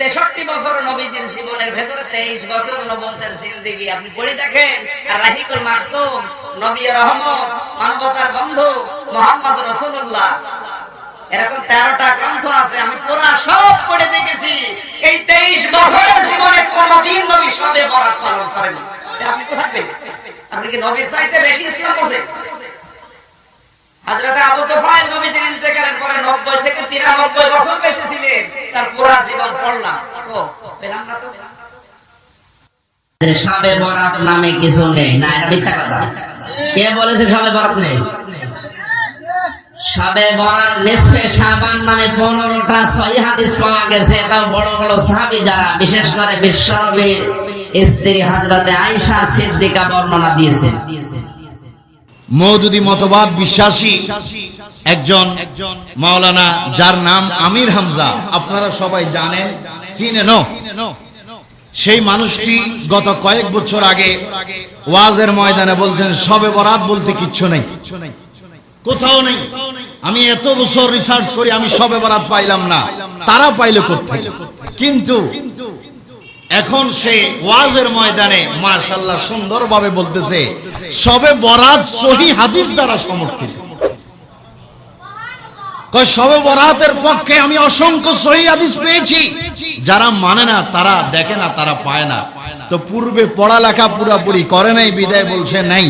তেষট্টি বছর নবীজির জীবনের ভেতরে তেইশ বছর নবতের জিন্দিগি। আপনি পড়ে দেখেন রাহিকুল মাহতুম নবী রহমত, মানবতার বন্ধু মোহাম্মদ রসুল্লাহ এরকম তেরোটা গ্রন্থ আছে, আমি পুরা সব পড়ে দেখেছি। এই তেইশ বছরের জীবনে কোনদিন নবী সবে বরাত পালন করেনি। আপনি কোথায় আপনি কি নবীর চাইতে বেশি ইসলাম বোঝেন? হযরত আবু তুফাইল নবীজির ইন্তেকালের পরে 90 থেকে 93 বছর বেঁচে ছিলেন তার পুরা জীবন পড়লাম। ও পেলাম না তো। বিশেষ করে বিশ্বনবীর স্ত্রী হযরতে আয়েশা সিদ্দিকা বর্ণনা দিয়েছেন মৌদুদি মতবাদ বিশ্বাসী, একজন মাওলানা, যার নাম আমির হামজা, আপনারা সবাই জানেন চিনেন সেই মানুষটি গত কয়েক বছর আগে ওয়াজের ময়দানে বলছেন, সবে বরাত বলতে কিচ্ছু নেই। কোথাও নেই। আমি এত বছর রিসার্চ করি, আমি সবে বরাত পাইলাম না। তারা পাইলে কোথায় কিন্তু এখন সে ওয়াজের ময়দানে মাশাল্লাহ সুন্দরভাবে বলতেছে, সবে বরাত সহি হাদিস দ্বারা সমর্থিত। সবে বরাতের পক্ষে আমি অসংখ্য সহি হাদিস পেয়েছি। যারা মানে না, তারা দেখে না, তারা পায় না। তো পূর্বে পড়ালেখা পুরাপুরি করে নাই, বিদায় বলছে নাই।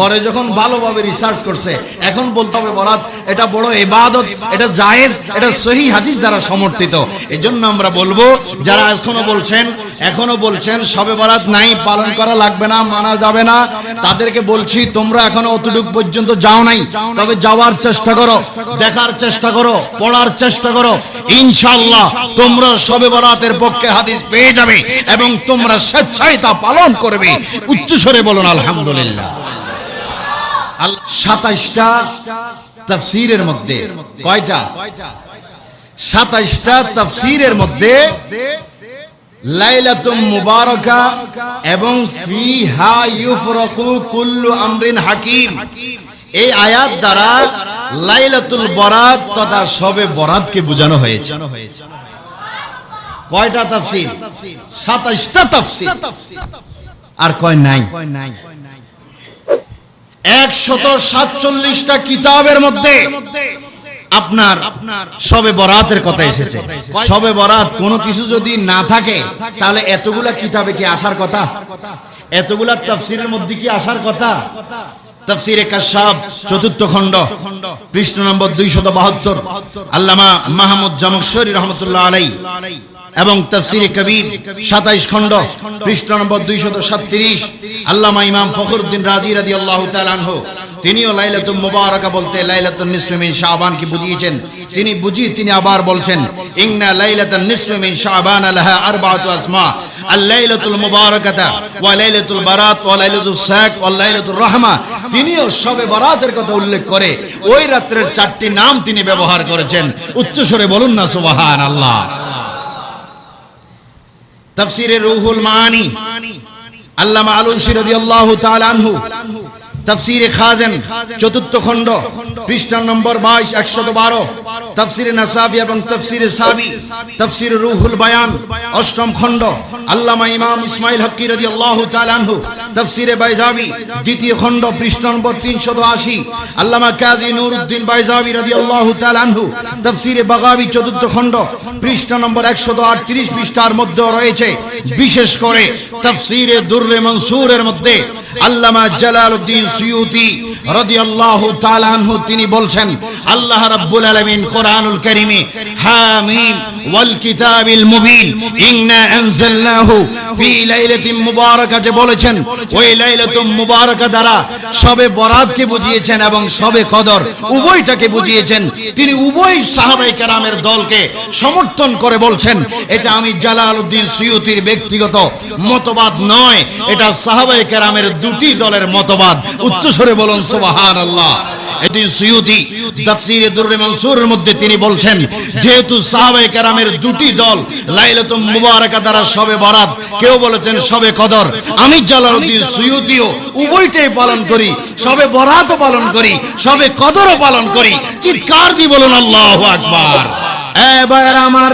পরে যখন ভালোভাবে রিসার্চ করছে, এখন বলতে হবে, বরাত, এটা বড় ইবাদত, এটা জায়েজ, এটা সহি হাদিস দ্বারা সমর্থিত। এজন্য আমরা বলব, যারা এখনও বলছেন এখনও বলছেন, সবে বরাত নাই, পালন করা লাগবে না, মানা যাবে না। তাদেরকে বলছি, তোমরা এখনও অতটুক পর্যন্ত যাও নাই। তবে যাওয়ার চেষ্টা করো, দেখার চেষ্টা করো, পড়ার চেষ্টা করো। ইনশাআল্লাহ, তোমরা সবে বরাতের পক্ষে হাদিস পেয়ে যাবে এবং তোমরা স্বেচ্ছায় তা পালন করবে। উচ্চস্বরে বলুন, আলহামদুলিল্লাহ। সাতাইশটা তাফসিরের মধ্যে, কয়টা? সাতাইশটা তাফসিরের মধ্যে লাইলাতুম মুবারাকা এবং ফিহা কুল্লু আমরিন হাকিম। এই আয়াত দ্বারা লাইলাতুল বরাত তথা সবে বরাতকে বোঝানো হয়েছে। কয়টা তাফসির? আর একশত সাতচল্লিশটা কিতাবের মধ্যে আপনার আপনার সবে বরাতের কথা এসেছে। সবে বরাত কোনো কিছু যদি না থাকে তাহলে এতগুলা কিতাবে কি আসার কথা? এতগুলা তাফসিরের মধ্যে কি আসার কথা? তাফসিরে কাশাব চতুর্থ খণ্ড পৃষ্ঠ নম্বর দুইশত বাহাত্তর। আল্লামা মাহমুদ জামকশরী রহমতুল্লাহ আলাই এবং তফসিরে কবির সাতাইশ খণ্ড, পৃষ্ঠ নম্বর দুইশত সাতত্রিশ, আল্লামা ইমাম ফখরুদ্দিন রাজি রাদি আল্লাহ তালানহ তিনিও লাইলাতুল মুবারাকা বলতে লাইলাতুল নিসফে মিন শাবান কি বুঝিয়েছেন। তিনি বুঝি, তিনি আবার বলছেন, ইন্না লাইলাতুল নিসফে মিন শাবান লাহা আরবাআতু আসমা। আল লাইলাতুল মুবারাকাতা ওয়া লাইলাতুল বারাত ওয়া লাইলাতুল সাক ওয়া লাইলাতুল রাহমা। তিনিও সবে বরাতের কথা উল্লেখ করে ওই রাত্রের চারটি নাম তিনি ব্যবহার করেছেন। উচ্চস্বরে বলুন না, সুবহানাল্লাহ। তাফসিরে রুহুল মানি আল্লামা আলুসি রাদিয়াল্লাহু তাআলা আনহু তাফসিরে খাজেন, চতুর্থ খণ্ড পৃষ্ঠা নম্বর বাইশ, একশত বারো। তাফসিরে নাসাবি এবং তাফসিরে সাবি, তাফসিরে রুহুল বায়ান, অষ্টম খণ্ড। আল্লামা ইমাম ইসমাইল হক্কি রদি আল্লাহ তালানহু তাফসিরে বাইজাবি, দ্বিতীয় খণ্ড, পৃষ্ঠা নম্বর তিনশত আশি। আল্লামা কাজী নুরউদ্দিন বাইজাবি রদি আল্লাহ তালানহু তাফসিরে বাগাবি, চতুর্থ খণ্ড, পৃষ্ঠা নম্বর একশত আটত্রিশ পৃষ্ঠার মধ্যে রয়েছে। বিশেষ করে তাফসিরে দুর্রে মনসুরের মধ্যে আল্লামা জালালউদ্দিন সুয়ুতি রাদিয়াল্লাহু তাআলা আনহু তিনি বলছেন, আল্লাহ রাব্বুল আলামিন কোরআনুল কারীমে হামিম ওয়াল কিতাবিল মুবিন, ইন্না আনজালনাহু ফি লাইলাতিন মুবারাকা যে বলেছেন, ওই লাইলাতুম মুবারাকা দ্বারা সবে বরাতকে বুঝিয়েছেন এবং সবে কদর উভয়টাকে বুঝিয়েছেন। তিনি উভয় সাহাবায়ে কেরামের দলকে সমর্থন করে বলছেন, এটা আমি জালালউদ্দিন সুয়ুতির ব্যক্তিগত মতবাদ নয়, এটা সাহাবায়ে কেরামের দুটি দলের মতবাদ। উচ্চস্বরে বলুন সুবহানাল্লাহ। এদিন সুয়ুতি তাফসিরে দুররে মনসুরের মধ্যে তিনি বলছেন, যেহেতু সাহাবায়ে কেরামের দুটি দল লাইলাতুল মুবারাকা দ্বারা সবে বরাত, কেউ বলেছেন সবে কদর। আমি জালালউদ্দিন সুয়ুতিও উভয়টাই পালন করি, সবে বরাতও পালন করি, সবে কদরও পালন করি। চিৎকার দিয়ে বলুন, আল্লাহু আকবার। এবার আমার,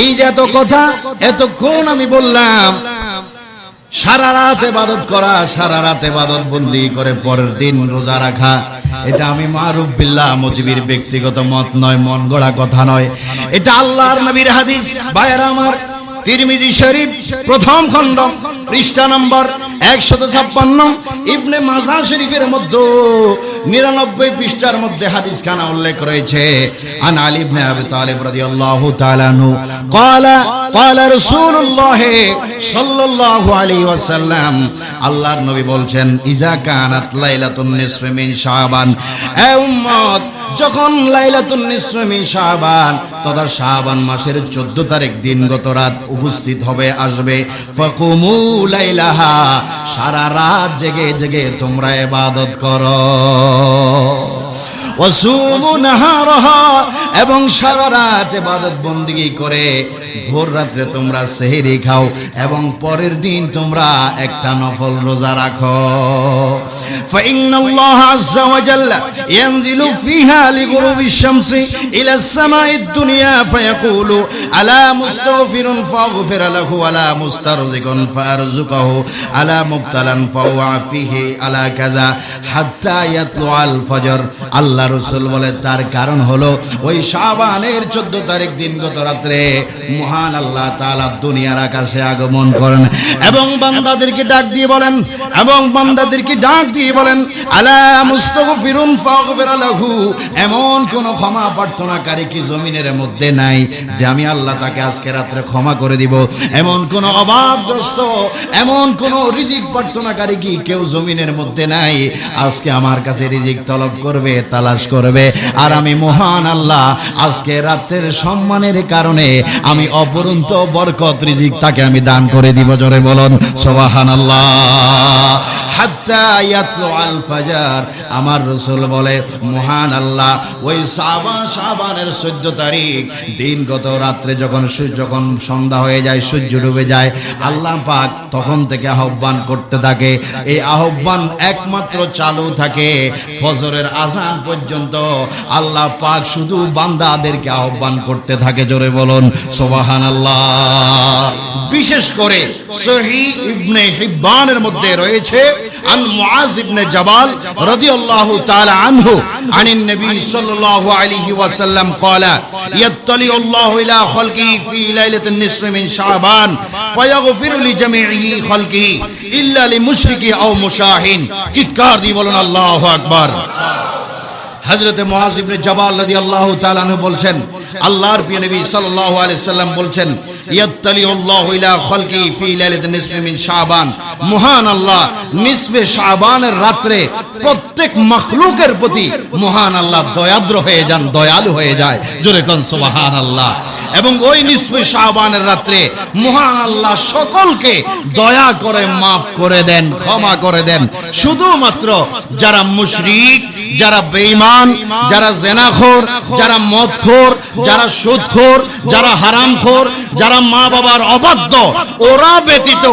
এই যে এত কথা, এতক্ষণ আমি বললাম সারা রাত এবাদত করা, সারা রাত এবাদত বন্দি করে পরের দিন রোজা রাখা। এটা আমি মারুফ বিল্লাহ মুজিবির ব্যক্তিগত মত নয়, মন গড়া কথা নয়। এটা আল্লাহর নবীর হাদিস। ভাইয়েরা আমার, তিরমিজি শরীফ, প্রথম খণ্ড, পৃষ্ঠা নম্বর একশত ছাপ্পান্ন ইবনে মাজা শরীফের মধ্যে নিরানব্বই পৃষ্ঠার মধ্যে হাদিস খানা উল্লেখ রয়েছে। আন আলী ইবনে আবি তালিব রাদিয়াল্লাহু তাআলা নু ক্বালা ক্বালা রাসূলুল্লাহ সাল্লাল্লাহু আলাইহি ওয়াসাল্লাম, আল্লাহর নবী বলছেন ইজা কানাত লাইলাতুন নিসফি মিন শাবান। এ উম্মত যখন লাইলাতুন নিসফি শাহবান তদা শাবান মাসের 14 তারিখ দিনগত রাত উপস্থিত হবে, আসবে। ফকুমু লাইলাহা, সারা রাত জেগে জেগে তোমরা এবাদত করো। এবং সারা রাত এবাদত বন্দিগি করে ভোর রাত্রে তোমরা সেহরি খাও এবং পরের দিন তোমরা একটা নফল রোজা রাখো فإن الله عز وجل ينزل فيها لغروب الشمس إلى السماء الدنيا فيقول ألا مستغفر فأغفر له ألا مسترزق فأرزقه ألا مبتلا فأوعفيه ألا كذا حتى يطلع الفجر আল্লাহ রসুল বলে তার কারণ হলো ওই শাবানের চোদ্দ তারিখ দিনগত রাত্রে মহান আল্লাহ তাআলা দুনিয়ার আকাশে আগমন করেন। এবং বান্দাদেরকে ডাক দিয়ে বলেন, এবং বান্দাদেরকে ডাক দিয়ে বলেন, আলা মুস্তাগফিরুন ফাগফির লাহু। এমন কোন ক্ষমা প্রার্থনাকারী কি জমিনের মধ্যে নাই, যে আমি আল্লাহ তাকে আজকে রাত্রে ক্ষমা করে দিব? এমন কোন অভাবগ্রস্ত এমন কোন রিজিক প্রার্থনাকারী কি কেউ জমিনের মধ্যে নাই? আজকে আমার কাছে রিজিক তলব করবে, তালাশ করবে। আর আমি মহান আল্লাহ, আজকে রাতের সম্মানের কারণে আমি অপরন্ত বরকত রিজিক তাকে আমি দান করে দিব জোরে বলুন সোবাহান আল্লাহ আল আমার রসুল বলে, মহান আল্লাহ, ওই সাবান সাবানের চোদ্দ তারিখ, দিনগত রাত্রে যখন যখন সন্ধ্যা হয়ে যায়, সূর্য ডুবে যায়, আল্লাহ পাক তখন থেকে আহ্বান করতে থাকে। এই আহ্বান একমাত্র চালু থাকে ফজরের আজান পর্যন্ত। আল্লাহ পাক শুধু বান্দাদেরকে আহ্বান করতে থাকে, জোরে বলুন সোবাহান আল্লাহ বিশেষ করে সহি ইবনে হিব্বানের মধ্যে রয়েছে عن معاذ بن جبال رضي الله تعالى عنه عن النبي صلى الله عليه وسلم قال يطلع الله إلى خلقه في ليلة النصف من شعبان فيغفر لجميعه خلقه إلا لمشرك أو مشاهين تذكار دي بولن الله أكبر হযরতে মহাজিবনে জবাল রাজি আল্লাহ তালানু বলছেন, আল্লাহর প্রিয় নবী সাল্লাহ আলাইহি সাল্লাম বলছেন, ইয়াত্তালিউল্লাহু ইলা খলকি ফি লাইলাত নিসফি মিন শাবান। মহান আল্লাহ নিসফে শাবানের রাত্রে প্রত্যেক মখলুকের প্রতি মহান আল্লাহ দয়াদ্র হয়ে যান, দয়ালু হয়ে যায়। জোরে কোন সুবহানাল্লাহ। এবং ওই নিসফে শাবানের রাত্রে মহান আল্লাহ সকলকে দয়া করে মাফ করে দেন, ক্ষমা করে দেন। শুধুমাত্র যারা মুশরিক, যারা বেঈমান, যারা জেনাখোর, যারা মদখোর, যারা সুদখোর, যারা হারামখোর, যারা মা বাবার অবাধ্য, ওরা ব্যতীত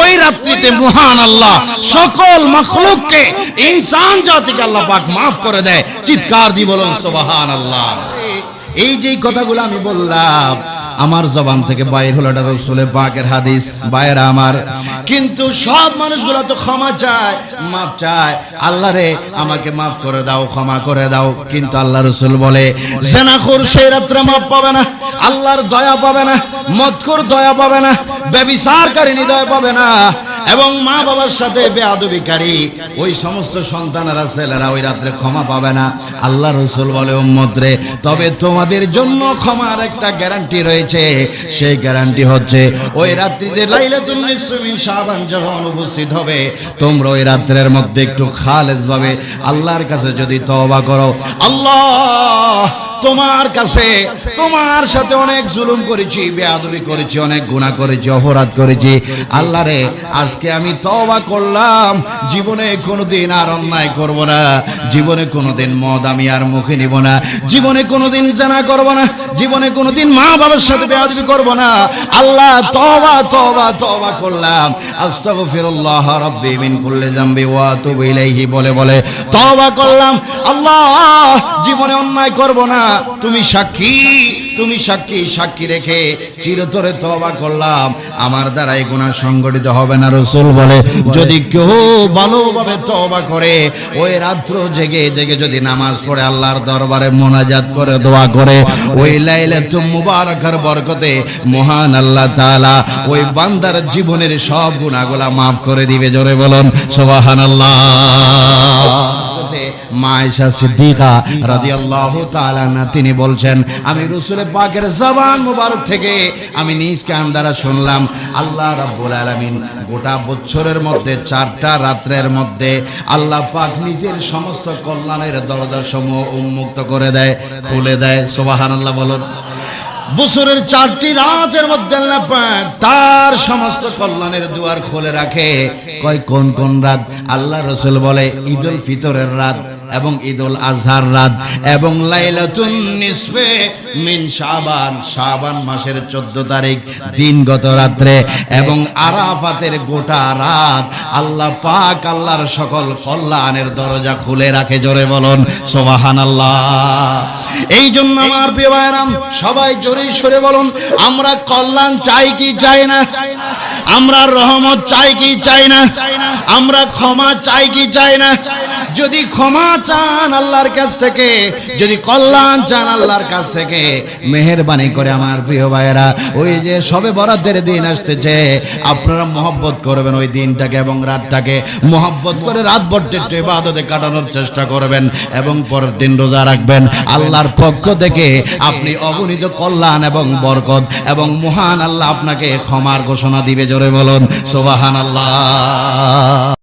ওই রাত্রিতে মহান আল্লাহ সকল মখলুককে, ইনসান জাতিকে আল্লাহ পাক মাফ করে দেয়। চিৎকার দি বলুন সুবহান আল্লাহ এই যে কথাগুলো আমি বললাম, আমার জবান থেকে বাইর হলো এটা রসুলের পাকের হাদিস। বাইরে আমার। কিন্তু সব মানুষগুলো তো ক্ষমা চায়, মাফ চায়। আল্লাহ রে, আমাকে মাফ করে দাও, ক্ষমা করে দাও। কিন্তু আল্লাহ রসুল বলে, জেনাখোর সেই রাত্রে মাফ পাবে না, আল্লাহর দয়া পাবে না, মদখোর দয়া পাবে না ব্যবিচারকারিনী দয়া পাবে না এবং মা বাবার সাথে বেয়াদবিকারী ওই সমস্ত সন্তানেরা, ছেলেরা ওই রাত্রে ক্ষমা পাবে না। আল্লাহ রসুল বলে উম্মতরে তবে তোমাদের জন্য ক্ষমার একটা গ্যারান্টি রয়েছে। সেই গ্যারান্টি হচ্ছে, ওই রাত্রিতে লাইলাতুল নিসমিন শাবান যখন উপস্থিত হবে, তোমরা ওই রাত্রের মধ্যে একটু খালেজ ভাবে আল্লাহর কাছে যদি তওবা করো, আল্লাহ তোমার কাছে, তোমার সাথে অনেক জুলুম করেছি, বেয়াদবি করেছি, অনেক গুনাহ করেছি, অপরাধ করেছি। আল্লাহ রে, আজকে আমি তওবা করলাম। জীবনে কোনোদিন আর অন্যায় করব না। জীবনে কোনোদিন মদ আমি আর মুখে নিব না। জীবনে কোনোদিন জানা করব না। জীবনে কোনোদিন মা বাবার সাথে বেয়াদবি করব না। আল্লাহ তওবা তওবা তওবা করলাম। আস্তাগফিরুল্লাহ রাব্বি মিন কুল্লি যামবি ওয়া আতুবু ইলাইহি বলে বলে তওবা করলাম। আল্লাহ, জীবনে অন্যায় করব না। তুমি সাক্ষী তুমি সাক্ষী সাক্ষী রেখে চিরতরে তবা করলাম। আমার দ্বারা এই গুণা সংগঠিত হবে না, রসুল বলে। যদি কেউ ভালোভাবে তবা করে, ওই রাত্র জেগে জেগে যদি নামাজ পড়ে, আল্লাহর দরবারে মোনাজাত করে, দোয়া করে, ওই লাইলে তুম মুবারকার বরকতে মহান আল্লাহ তাআলা ওই বান্দার জীবনের সব গুনাহগুলা মাফ করে দিবে, জোরে বলুন, সুবহানাল্লাহ। মায়েশা সিদ্দিকা রাদিয়াল্লাহু তাআলা না তিনি বলছেন, আমি রসুলের পাকের জবান মুবারক থেকে আমি নিজ কান দ্বারা শুনলাম, আল্লাহ রাব্বুল আলামিন গোটা বছরের মধ্যে, চারটা রাত্রের মধ্যে আল্লাহ পাক নিজের সমস্ত কল্যাণের দরজা সমূহ উন্মুক্ত করে দেয়, খুলে দেয়। সুবহানাল্লাহ বলুন। বছরের চারটি রাতের মধ্যে আল্লাহ পাক তার সমস্ত কল্যাণের দুয়ার খুলে রাখে। কয় কোন কোন রাত? আল্লাহ রসুল বলে, ঈদুল ফিতরের রাত। এবং ঈদুল আজহার রাত এবং লাইলাতুন নিসফে মিন শাবান শাবান মাসের 14 তারিখ দিন গত রাত্রে এবং আরাফাতের গোটা রাত। আল্লাহ পাক আল্লাহর সকল কল্যাণের দরজা খুলে রাখে, জোরে বলুন, সুবহানাল্লাহ। এই জন্য আমার প্রিয় ভাইরাম সবাই জোরে সরে বলুন, আমরা কল্যাণ চাই কি চাই না? আমরা রহমত চাই কি চাই না? আমরা ক্ষমা চাই কি চাই না? যদি ক্ষমা চান আল্লাহর কাছ থেকে, যদি কল্যাণ চান আল্লাহর কাছ থেকে, মেহেরবানি করে আমার প্রিয় ভাইয়েরা, ওই যে সবে বরাদ্দের দিন আসতেছে, আপনারা মহব্বত করবেন ওই দিনটাকে এবং রাতটাকে। মহব্বত করে রাত একটু ইবাদতে কাটানোর চেষ্টা করবেন এবং পরের দিন রোজা রাখবেন। আল্লাহর পক্ষ থেকে আপনি অগণিত কল্যাণ এবং বরকত এবং মহান আল্লাহ আপনাকে ক্ষমার ঘোষণা দিবে, জোরে বলুন সোবাহান আল্লাহ